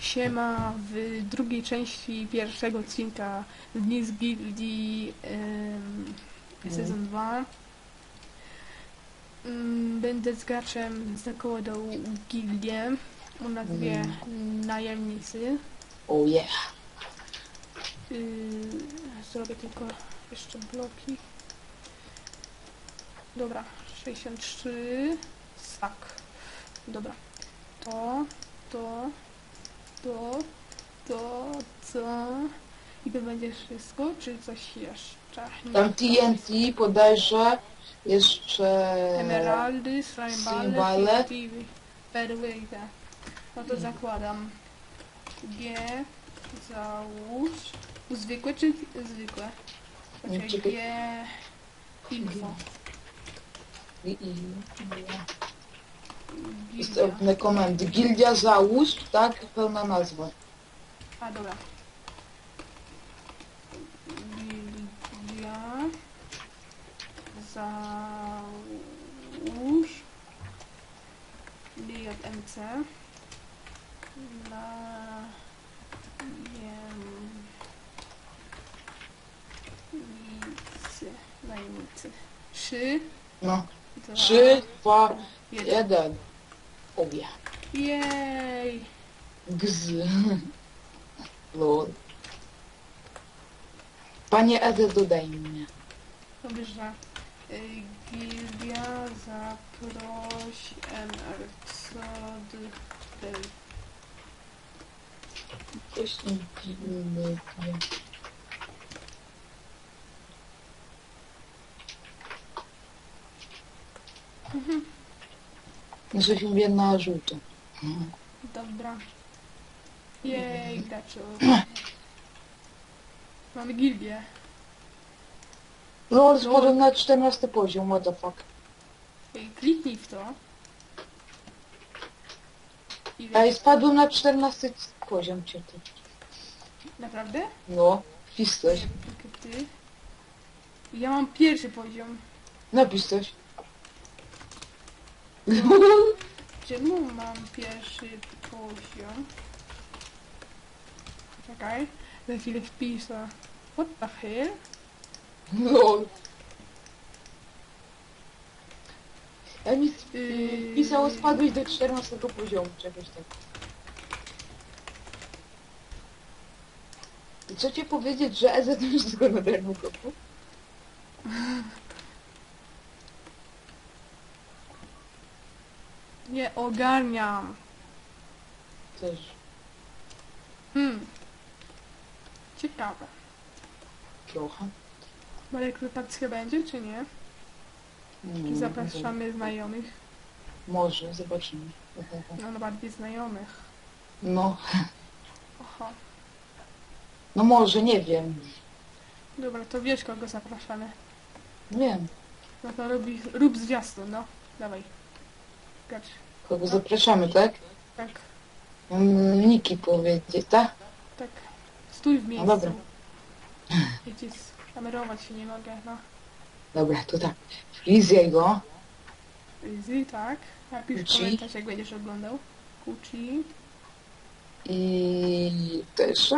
Siema, w drugiej części pierwszego odcinka Dni z Gildii em, sezon 2 mm, będę z graczem zakładał gildię o nazwie Najemnicy. Oh yeah. Yy, zrobię tylko jeszcze bloki. Dobra, 63. Sak. Dobra. To, to, to, to, co. I to będzie wszystko, czy coś jeszcze? Nie. Tam TNT podajże jeszcze... Emeraldy. TNT, perły i te. No to zakładam. G, załóż. Zwykłe czy zwykłe? Znaczy Czekaj. G, info. I, i, Gildia. na komendy. Gildia załóż, tak? Pełna nazwa. A dobra. Gildia. Załóż. DJMC. Na. Najemnicy. Najemnicy. Trzy. No. dwa, Trzy, dwa, jeden. yeah. Jej! Gz. Lol. Panie Ede, dodaj mnie. Dobrze. Y, Gildia zaproś NRC do Właśnie Gildia. Jesteś mówię na żółto. Dobra. Jej, graczu. Mamy gildię. Lol, spadłem na 14 poziom, what the fuck. Ej, Kliknij w to. I Ej, spadłem na 14 poziom, cię naprawdę? No, wpisz coś. Ty. Ja mam pierwszy poziom. Napisz coś. Czemu mam pierwszy poziom? Czekaj. Za chwilę wpiszę. What the hell? Lol. Ja mi Yy, pisało spadłeś do 14 poziomu, czegoś tak. I co ci powiedzieć, że EZ już tylko na darmo Nie ogarniam. Też. Hmm. Ciekawe. Trochę. Marek Wypacka będzie, czy nie? Mm, Zapraszamy znajomych. Może, zobaczymy. No, no bardziej znajomych. No, Oho. no może, nie wiem. Dobra, to wiesz kogo zapraszamy. Wiem. No to robi, rób zwiastun, no. Dawaj. Kogo zapraszamy, tak? Tak, Mam Niki powiedzieć, tak? tak. Stój w miejscu. Dobra. Wiecie, kamerować się nie mogę, no. Dobra, to tak. Freeze go. Easy, tak. Napisz Kuci. komentarz, jak będziesz oglądał. Kuci. I też.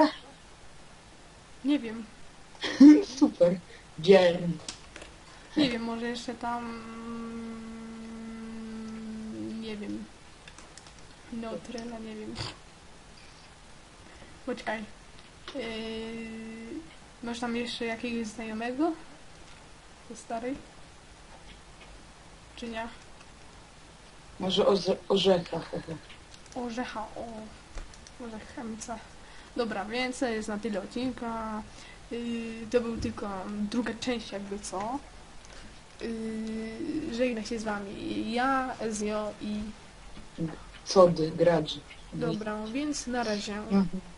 Nie wiem. Super. Dzień. Nie wiem, może jeszcze tam... Nie wiem. Neutrela, nie wiem. Poczekaj. Yy... Masz tam jeszcze jakiegoś znajomego? Do starej? Czy nie? Może o orzechach. Orzecha, o... Orzech MC. Dobra, więc jest na tyle odcinka. Yy, to był tylko druga część jakby co. Yy, żegna się z wami ja, Ezio i Cody, gradzi. dobra, więc na razie. Mhm.